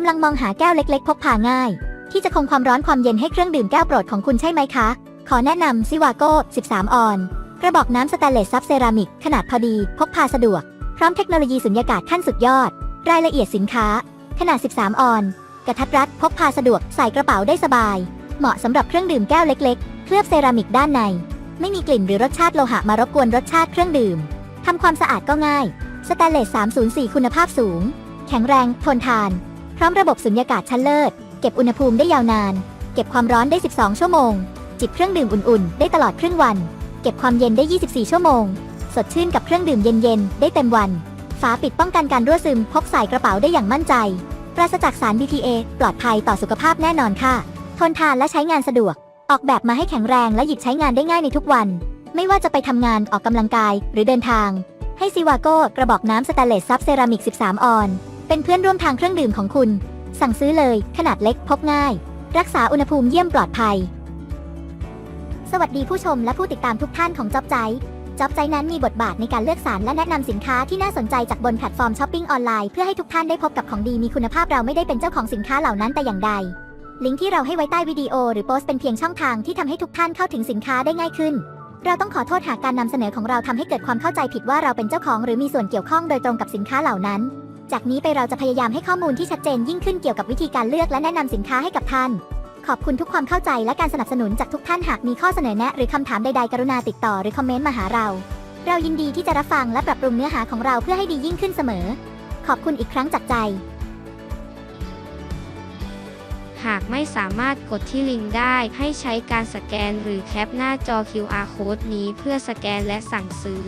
กำลังมองหาแก้วเล็กๆ พกพาง่าย ที่จะคงความร้อนความเย็นให้เครื่องดื่มแก้วโปรดของคุณใช่ไหมคะ ขอแนะนำซิวาโก้ 13 ออน กระบอกน้ำสแตนเลสซับเซรามิก ขนาดพอดี พกพาสะดวก พร้อมเทคโนโลยีสุญญากาศขั้นสุดยอด รายละเอียดสินค้า ขนาด 13 ออน กระทัดรัด พกพาสะดวก ใส่กระเป๋าได้สบาย เหมาะสำหรับเครื่องดื่มแก้วเล็กๆ เคลือบเซรามิกด้านใน ไม่มีกลิ่นหรือรสชาติโลหะมารบกวนรสชาติเครื่องดื่มทำความสะอาดก็ง่าย สแตนเลส 304 คุณภาพสูง แข็งแรง ทนทาน พร้อมระบบสุญญากาศชั้นเลิศ เก็บอุณหภูมิได้ยาวนาน เก็บความร้อนได้ 12 ชั่วโมง จิบเครื่องดื่มอุ่นๆ ได้ตลอดครึ่งวัน เก็บความเย็นได้ 24 ชั่วโมง สดชื่นกับเครื่องดื่มเย็นๆ ได้เต็มวัน ฝาปิดป้องกันการรั่วซึม พกใส่กระเป๋าได้อย่างมั่นใจ ปราศจากสาร BPA ปลอดภัยต่อสุขภาพแน่นอนค่ะ ทนทานและใช้งานสะดวก ออกแบบมาให้แข็งแรงและหยิบใช้งานได้ง่ายในทุกวัน ไม่ว่าจะไปทำงานออกกำลังกายหรือเดินทาง ให้ซิวาโก้กระบอกน้ำสแตนเลสซับเซรามิก 13 ออน เป็นเพื่อนร่วมทางเครื่องดื่มของคุณ สั่งซื้อเลย ขนาดเล็กพกง่าย รักษาอุณหภูมิเยี่ยมปลอดภัย สวัสดีผู้ชมและผู้ติดตามทุกท่านของจ็อบใจจ็อบใจนั้นมีบทบาทในการเลือกสรรและแนะนำสินค้าที่น่าสนใจจากบนแพลตฟอร์มช้อปปิ้งออนไลน์เพื่อให้ทุกท่านได้พบกับของดีมีคุณภาพเราไม่ได้เป็นเจ้าของสินค้าเหล่านั้นแต่อย่างใด ลิงก์ที่เราให้ไว้ใต้วิดีโอหรือโพสต์เป็นเพียงช่องทางที่ทำให้ทุกท่านเข้าถึงสินค้าได้ง่ายขึ้น เราต้องขอโทษหากการนำเสนอของเราทำให้เกิดความเข้าใจผิดว่าเราเป็นเจ้าของหรือมีส่วนเกี่ยวข้องโดยตรงกับสินค้าเหล่านั้น จากนี้ไปเราจะพยายามให้ข้อมูลที่ชัดเจนยิ่งขึ้นเกี่ยวกับวิธีการเลือกและแนะนำสินค้าให้กับท่าน ขอบคุณทุกความเข้าใจและการสนับสนุนจากทุกท่านหากมีข้อเสนอแนะ หรือคำถามใดๆ กรุณาติดต่อหรือคอมเมนต์มาหาเรา เรายินดีที่จะรับฟังและปรับปรุงเนื้อหาของเราเพื่อให้ดียิ่งขึ้นเสมอ ขอบคุณอีกครั้งจากใจ หากไม่สามารถกดที่ลิงก์ได้ให้ใช้การสแกนหรือแคปหน้าจอ QR code นี้เพื่อสแกนและสั่งซื้อ